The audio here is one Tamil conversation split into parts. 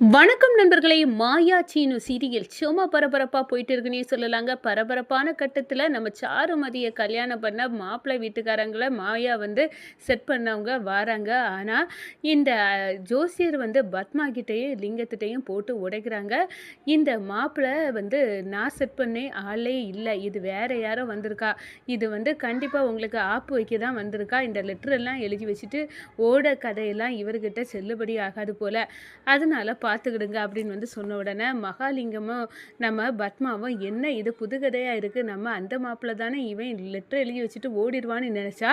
வணக்கம் நண்பர்களே மாயா சீனு சீரியல் சும்மா பரபரப்பாக போயிட்டு இருக்குன்னே சொல்லலாங்க. பரபரப்பான கட்டத்தில் நம்ம சாருமதியை கல்யாணம் பண்ண மாப்பிள்ளை வீட்டுக்காரங்களை மாயா வந்து செட் பண்ணவங்க வராங்க. ஆனால் இந்த ஜோசியர் வந்து பத்மா கிட்டேயும் லிங்கத்திட்டையும் போட்டு உடைக்கிறாங்க. இந்த மாப்பிள்ளை வந்து நான் செட் பண்ணேன் ஆளே இல்லை. இது வேற யாரோ வந்திருக்கா. இது வந்து கண்டிப்பாக உங்களுக்கு ஆப்பு வைக்க தான் வந்திருக்கா. இந்த லெட்டர் எல்லாம் எழுதி வச்சுட்டு ஓட கதையெல்லாம் இவர்கிட்ட செல்லுபடி ஆகாது போல. அதனால பார்த்துக்கிடுங்க அப்படின்னு வந்து சொன்ன உடனே மகாலிங்கமும் நம்ம பத்மாவும் என்ன இது புதுகதையாக இருக்குது நம்ம அந்த மாப்பிள்ள தானே? இவன் லெட்டர் எழுதி வச்சுட்டு ஓடிடுவான்னு நினச்சா?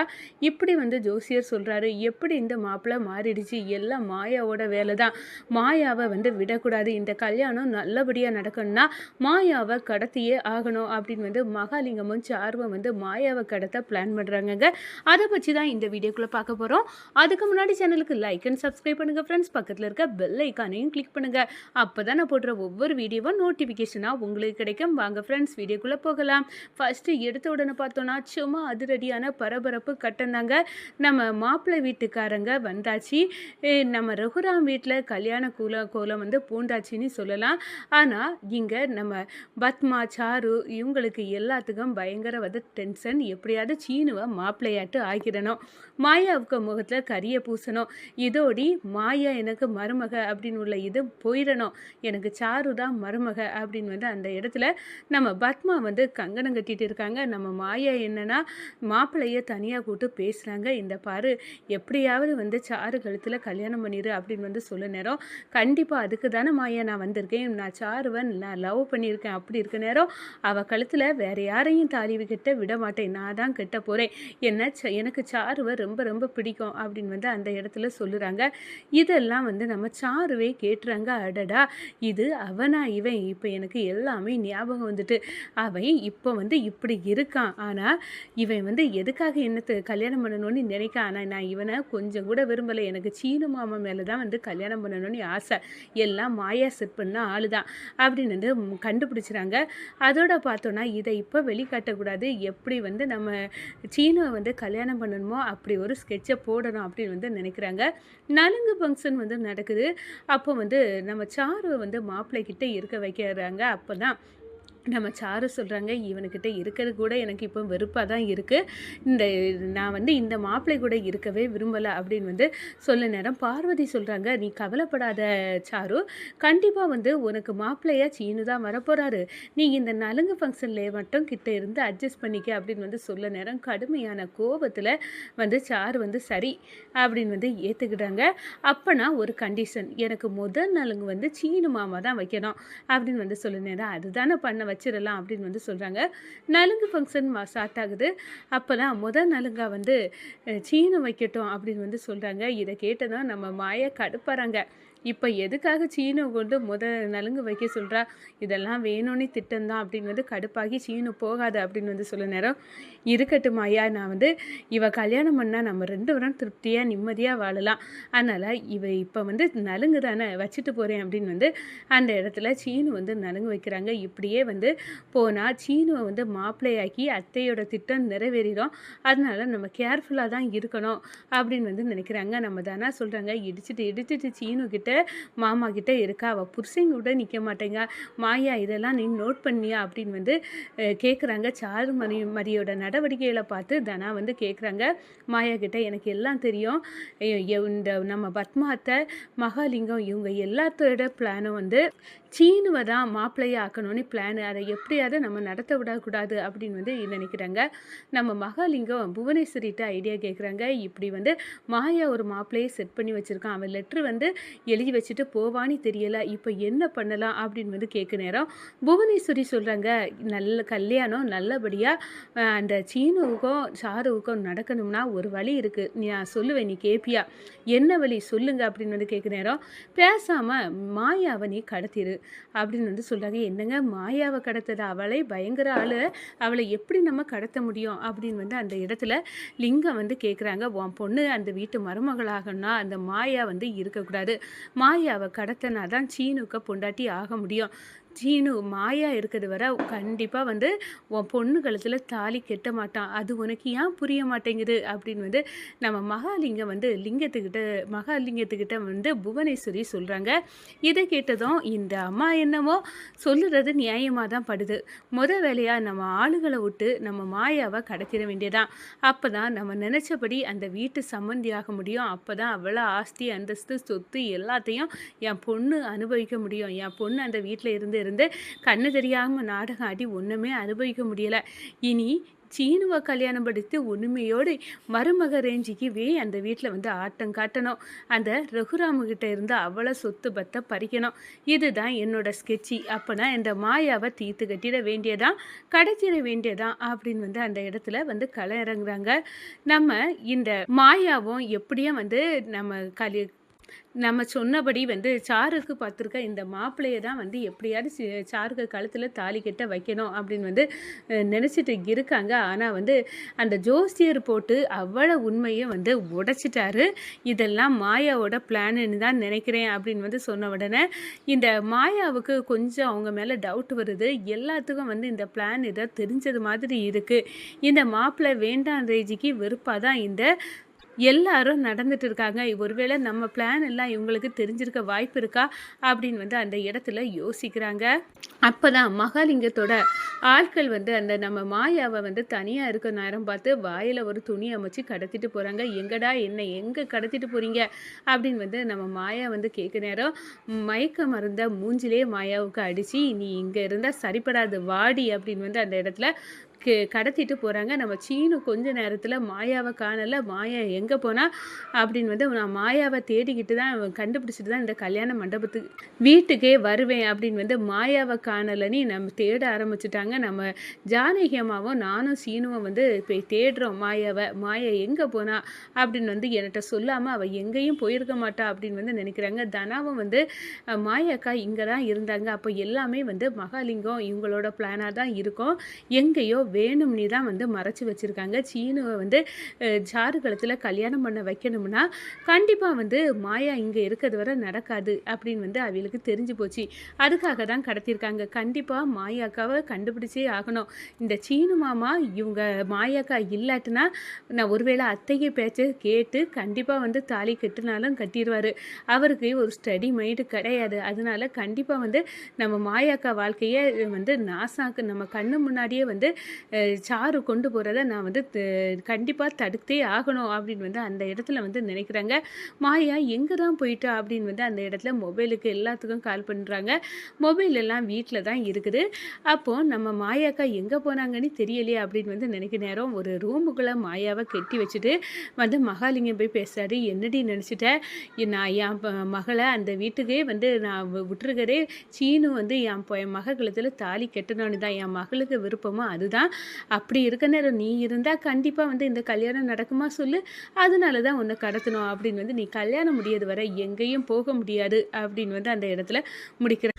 இப்படி வந்து ஜோசியர் சொல்கிறாரு எப்படி இந்த மாப்பிள்ளை மாறிடுச்சு? எல்லாம் மாயாவோட வேலை தான் மாயாவை வந்து விடக்கூடாது. இந்த கல்யாணம் நல்லபடியாக நடக்கணும்னா மாயாவை கடத்தியே ஆகணும். அப்படின்னு வந்து மகாலிங்கமும் சார்வம் வந்து மாயாவை கடத்த பிளான் பண்ணுறாங்கங்க அதை பற்றி தான் இந்த வீடியோக்குள்ளே பார்க்க போகிறோம் அதுக்கு முன்னாடி சேனலுக்கு லைக் அண்ட் சப்ஸ்கிரைப் பண்ணுங்கள் ஃப்ரெண்ட்ஸ் பக்கத்தில் இருக்க பெல் ஐக்கானையும் கிளிக் பண்ணுங்கள் அப்போ தான் நான் போடுற ஒவ்வொரு வீடியோவும் நோட்டிஃபிகேஷனாக உங்களுக்கு கிடைக்கும். வாங்க ஃப்ரெண்ட்ஸ் வீடியோக்குள்ளே போகலாம். ஃபஸ்ட்டு எடுத்த உடனே பார்த்தோன்னா சும்மா அதிரடியான பரபரப்பு கட்டந்தாங்க நம்ம மாப்பிள்ளை வீட்டுக்காரங்க வந்தாச்சு. நம்ம ரகுராம் வீட்டில் கல்யாண கூல கோலம் வந்து பூண்டாச்சின்னு சொல்லலாம். ஆனால் இங்கே நம்ம பத்மா சாரு இவங்களுக்கு எல்லாத்துக்கும் பயங்கர வந்து டென்ஷன் எப்படியாவது சீனுவை மாப்பிள்ளையாட்டு ஆக்கிடணும். மாயாவுக்கு முகத்தில் கரிய பூசணும். இதோடி மாயா எனக்கு மருமக அப்படின்னு உள்ள இது போயிடணும். எனக்கு சாரு தான் மருமக அப்படின்னு வந்து அந்த இடத்துல நம்ம பத்மா வந்து கங்கணம் கட்டிட்டு இருக்காங்க. நம்ம மாயா என்னன்னா மாப்பிள்ளைய தனியாக கூட்டு பேசுகிறாங்க இந்த பாரு எப்படியாவது வந்து சாரு கழுத்தில் கல்யாணம் பண்ணிடு அப்படின்னு வந்து சொல்ல நேரம். கண்டிப்பாக அதுக்கு தானே மாயா நான் வந்திருக்கேன். நான் சாருவன் நான் லவ் பண்ணியிருக்கேன். அப்படி இருக்க நேரம் அவள் கழுத்தில் வேற யாரையும் தாலிவு கிட்ட விட மாட்டேன். நான் தான் கெட்ட போகிறேன் என்ன ச- எனக்கு சாருவை ரொம்ப ரொம்ப பிடிக்கும் அப்படின்னு வந்து அந்த இடத்துல சொல்லுறாங்க. இதெல்லாம் வந்து நம்ம சாருவே திட்டுறாங்க அடடா! இது அவனா இவன். இப்போ எனக்கு எல்லாமே ஞாபகம் வந்துட்டு அவன் இப்போ வந்து இப்படி இருக்கான். ஆனால் இவன் வந்து எதுக்காக என்னத்தை கல்யாணம் பண்ணணும்னு நினைக்க? ஆனால் நான் இவனை கொஞ்சம் கூட விரும்பலை. எனக்கு சீனு மாமா மேலே தான் வந்து கல்யாணம் பண்ணணும்னு ஆசை. எல்லாம் மாயா செட் பண்ண ஆளு தான் அப்படின்னு வந்து கண்டுபிடிச்சிறாங்க. அதோட பார்த்தோன்னா இதை இப்போ வெளிக்காட்டக்கூடாது. எப்படி வந்து நம்ம சீனுவை வந்து கல்யாணம் பண்ணணுமோ அப்படி ஒரு ஸ்கெட்சை போடணும் அப்படின்னு வந்து நினைக்கிறாங்க. நலுங்கு ஃபங்க்ஷன் வந்து நடக்குது. அப்போ வந்து நம்ம சாருவை வந்து மாப்பிள்ளை கிட்ட இருக்க வைக்கிறாங்க. அப்போ தான் நம்ம சாரு சொல்கிறாங்க இவனுக்கிட்ட இருக்கிறது கூட எனக்கு இப்போ வெறுப்பாக தான் இருக்குது இந்த நான் வந்து இந்த மாப்பிள்ளை கூட இருக்கவே விரும்பலை அப்படின்னு வந்து சொல்ல நேரம் பார்வதி சொல்கிறாங்க நீ கவலைப்படாத சாரு கண்டிப்பாக வந்து உனக்கு மாப்பிள்ளையா சீனு தான் வரப்போகிறாரு நீ இந்த நலுங்கு ஃபங்க்ஷனில் மட்டும் கிட்டே இருந்து அட்ஜஸ்ட் பண்ணிக்க அப்படின்னு வந்து சொல்ல நேரம் கடுமையான கோபத்தில் வந்து சாரு வந்து சரி அப்படின்னு வந்து ஏற்றுக்கிட்டாங்க அப்போனா ஒரு கண்டிஷன் எனக்கு முதல் நலுங்கு வந்து சீனு மாமா தான் வைக்கணும் அப்படின்னு வந்து சொல்ல நேரம் அதுதானே பண்ண வச்சிடலாம் அப்படின்னு வந்து சொல்கிறாங்க நலுங்கு ஃபங்க்ஷன் ஸ்டார்ட் ஆகுது. அப்போ தான் முதல் நலுங்காக வந்து சீனம் வைக்கட்டும் அப்படின்னு வந்து சொல்கிறாங்க இதை கேட்டதும் நம்ம மாய கடுப்பறாங்க. இப்போ எதுக்காக சீனு கொண்டு முத நலுங்கு வைக்க சொல்கிறா இதெல்லாம் வேணும்னே திட்டம்தான் அப்படின்னு வந்து கடுப்பாகி சீனு போகாது அப்படின்னு வந்து சொல்ல நேரம். இருக்கட்டும் ஐயா நான் வந்து இவ கல்யாணம் பண்ணால் நம்ம ரெண்டு பேரும் திருப்தியாக நிம்மதியாக வாழலாம். அதனால் இவ இப்போ வந்து நலுங்கு தானே வச்சுட்டு போகிறேன் அப்படின்னு வந்து அந்த இடத்துல சீனு வந்து நலுங்கு வைக்கிறாங்க. இப்படியே வந்து போனால் சீனுவை வந்து மாப்பிள்ளையாக்கி அத்தையோட திட்டம் நிறைவேறிடும். அதனால் நம்ம கேர்ஃபுல்லாக தான் இருக்கணும் அப்படின்னு வந்து நினைக்கிறாங்க. நம்ம தானே சொல்கிறாங்க இடிச்சிட்டு இடிச்சிட்டு சீனு கிட்ட மாமா கிட்ட இருக்கா? அவள் புருஷங்க கூட நிற்க மாட்டேங்க. மாயா இதெல்லாம் நீ நோட் பண்ணியா? அப்படின்னு வந்து கேட்குறாங்க சாரு மணி மரியோட நடவடிக்கைகளை பார்த்து தனா வந்து கேட்குறாங்க மாயா கிட்ட எனக்கு எல்லாம் தெரியும். இந்த நம்ம பத்மாத்தை மகாலிங்கம் இவங்க எல்லாத்தோட பிளானும் வந்து சீனுவை தான் மாப்பிள்ளையை ஆக்கணும்னு பிளான் அதை எப்படியாவது நம்ம நடத்த விடக்கூடாது அப்படின்னு வந்து நினைக்கிறாங்க. நம்ம மகாலிங்கம் புவனேஸ்வரிட்ட ஐடியா கேட்குறாங்க இப்படி வந்து மாயா ஒரு மாப்பிள்ளையை செட் பண்ணி வச்சுருக்கான். அவன் லெட்ரு வந்து எழுதி வச்சுட்டு போவான்னு தெரியலை. இப்போ என்ன பண்ணலாம் அப்படின்னு வந்து கேட்க நேரம். புவனேஸ்வரி சொல்கிறாங்க நல்ல கல்யாணம் நல்லபடியாக அந்த சீனுவுக்கும் சாருவுக்கும் நடக்கணும்னா ஒரு வழி இருக்குது நான் சொல்லுவேன் நீ கேப்பியா. என்ன வழி? சொல்லுங்க அப்படின்னு வந்து கேட்க நேரம். பேசாமல் மாயாவை நீ கடத்திடு அப்படின்னு வந்து சொல்கிறாங்க என்னங்க மாயாவை கடத்தது அவளை பயங்கர ஆளு. அவளை எப்படி நம்ம கடத்த முடியும்? அப்படின்னு வந்து அந்த இடத்துல லிங்கம் வந்து கேட்குறாங்க உன் பொண்ணு அந்த வீட்டு மருமகளாகனா? அந்த மாயா வந்து இருக்கக்கூடாது. மாயாவை கடத்தினா தான் சீனுக்க பொண்டாட்டி ஆக முடியும். ஜீனு மாயா இருக்கிறது வர கண்டிப்பாக வந்து உன் பொண்ணு கழுத்தில் தாலி கெட்ட மாட்டான் அது உனக்கு ஏன் புரிய மாட்டேங்குது? அப்படின்னு வந்து நம்ம மகாலிங்கம் வந்து லிங்கத்துக்கிட்ட மகாலிங்கத்துக்கிட்ட வந்து புவனேஸ்வரி சொல்கிறாங்க இதை கேட்டதும் இந்த அம்மா என்னமோ சொல்லுறது நியாயமாக தான் படுது. முத வேலையாக நம்ம ஆளுகளை விட்டு நம்ம மாயாவை கடத்திட வேண்டியதான் அப்போ தான் நம்ம நினச்சபடி அந்த வீட்டு சம்மந்தியாக முடியும். அப்போ தான் அவ்வளோ ஆஸ்தி அந்தஸ்து சொத்து எல்லாத்தையும் என் பொண்ணு அனுபவிக்க முடியும். என் பொண்ணு அந்த வீட்டில் இருந்து இருந்து கண்ணு தெரியாமல் நாடகம் ஆடி ஒன்றுமே அனுபவிக்க முடியலை. இனி சீனுவை கல்யாணம் படித்து உண்மையோடு மருமக ரேஞ்சிக்குவே அந்த வீட்டில் வந்து ஆட்டம் காட்டணும். அந்த ரகுராமுகிட்ட இருந்து அவ்வளோ சொத்து பத்தை பறிக்கணும். இதுதான் என்னோட ஸ்கெட்சி அப்போனா இந்த மாயாவை தீர்த்து கட்டிட வேண்டியதான் கடைச்சிட வேண்டியதான் அப்படின்னு வந்து அந்த இடத்துல வந்து களை இறங்குறாங்க. நம்ம இந்த மாயாவும் எப்படியும் வந்து நம்ம கலி நம்ம சொன்னபடி வந்து சாருக்கு பார்த்துருக்க இந்த மாப்பிள்ளையை தான் வந்து எப்படியாவது சாருக்கு கழுத்தில் தாலி கட்ட வைக்கணும் அப்படின்னு வந்து நினச்சிட்டு இருக்காங்க. ஆனால் வந்து அந்த ஜோசியர் போட்டு அவ்வளோ உண்மையை வந்து உடைச்சிட்டாரு. இதெல்லாம் மாயாவோட பிளான்னு தான் நினைக்கிறேன் அப்படின்னு வந்து சொன்ன உடனே இந்த மாயாவுக்கு கொஞ்சம் அவங்க மேலே டவுட் வருது. எல்லாத்துக்கும் வந்து இந்த பிளான் இதை தெரிஞ்சது மாதிரி இருக்குது இந்த மாப்பிள்ளை வேண்டாம் ரேஜிக்கு வெறுப்பாக தான் இந்த எல்லாரும் நடந்துட்டு இருக்காங்க. ஒருவேளை நம்ம பிளான் எல்லாம் இவங்களுக்கு தெரிஞ்சிருக்க வாய்ப்பு இருக்கா? அப்படின்னு வந்து அந்த இடத்துல யோசிக்கிறாங்க. அப்போ தான் மகாலிங்கத்தோட ஆட்கள் வந்து அந்த நம்ம மாயாவை வந்து தனியாக இருக்க நேரம் பார்த்து வாயில் ஒரு துணி அமைச்சு கடத்திட்டு போகிறாங்க எங்கடா என்ன? எங்கே கடத்திட்டு போகிறீங்க அப்படின்னு வந்து நம்ம மாயா வந்து கேட்க நேரம் மயக்க மருந்த மூஞ்சிலே மாயாவுக்கு அடித்து நீ இங்கே இருந்தால் சரிப்படாது. வாடி. அப்படின்னு வந்து அந்த இடத்துல கடத்திட்டு போகிறாங்க நம்ம சீனு கொஞ்ச நேரத்தில் மாயாவை காணலை மாயா எங்கே போனால் அப்படின்னு வந்து நான் மாயாவை தேடிக்கிட்டு தான் கண்டுபிடிச்சிட்டு தான் இந்த கல்யாண மண்டபத்துக்கு வீட்டுக்கே வருவேன் அப்படின்னு வந்து மாயாவை காணலைன்னு நம்ம தேட ஆரம்பிச்சிட்டாங்க. நம்ம ஜானகி அம்மாவும் நானும் சீனுவும் வந்து போய் தேடுறோம் மாயாவை மாயா எங்கே போனா அப்படின்னு வந்து என்கிட்ட சொல்லாமல் அவள் எங்கேயும் போயிருக்க மாட்டா அப்படின்னு வந்து நினைக்கிறாங்க. தனாவும் வந்து மாயாக்கா இங்கே தான் இருந்தாங்க. அப்போ எல்லாமே வந்து மகாலிங்கம் இவங்களோட பிளானாக தான் இருக்கும். எங்கேயோ வேணும்னே தான் வந்து மறைச்சி வச்சுருக்காங்க. சீனுவை வந்து ஜாரு காலத்தில் கல்யாணம் பண்ண வைக்கணும்னா கண்டிப்பாக வந்து மாயா இங்கே இருக்கிறது வரை நடக்காது அப்படின்னு வந்து அவளுக்கு தெரிஞ்சு போச்சு. அதுக்காக தான் கடத்தியிருக்காங்க. கண்டிப்பாக மாயாக்காவை கண்டுபிடிச்சே ஆகணும். இந்த சீனு மாமா இவங்க மாயாக்கா இல்லாட்டினா நான் ஒருவேளை அத்தையை பேச்சை கேட்டு கண்டிப்பாக வந்து தாலி கட்டினாலும் கட்டிடுவார் அவருக்கு ஒரு ஸ்டடி மைண்டு கிடையாது. அதனால கண்டிப்பாக வந்து நம்ம மாயாக்கா வாழ்க்கையை வந்து நாசாக்கு நம்ம கண்ணு முன்னாடியே வந்து சாரு கொண்டு போகிறத நான் வந்து கண்டிப்பாக தடுத்தே ஆகணும் அப்படின்னு வந்து அந்த இடத்துல வந்து நினைக்கிறாங்க. மாயா எங்கே தான் போயிட்டா அப்படின்னு வந்து அந்த இடத்துல மொபைலுக்கு எல்லாத்துக்கும் கால் பண்ணுறாங்க மொபைல் எல்லாம் வீட்டில் தான் இருக்குது. அப்போது நம்ம மாயாக்கா எங்கே போனாங்கன்னு தெரியலையே அப்படின்னு வந்து நினைக்க நேரம் ஒரு ரூமுக்குள்ளே மாயாவை கெட்டி வச்சுட்டு வந்து மகாலிங்கம் போய் பேசுகிறாரு என்னடி நினச்சிட்டேன் நான் என் மகளை அந்த வீட்டுக்கே வந்து நான் விட்டுருக்கிறே சீனு வந்து என் மக கழுத்தில் தாலி கெட்டணும்னு தான் என் மகளுக்கு விருப்பமோ அதுதான். அப்படி இருக்க நேரம் நீ இருந்தால் கண்டிப்பாக வந்து இந்த கல்யாணம் நடக்குமா சொல்லு. அதனால தான் உன்னை கடத்தணும் அப்படின்னு வந்து நீ கல்யாணம் முடியாது வரை எங்கேயும் போக முடியாது அப்படின்னு வந்து அந்த இடத்துல முடிக்கிற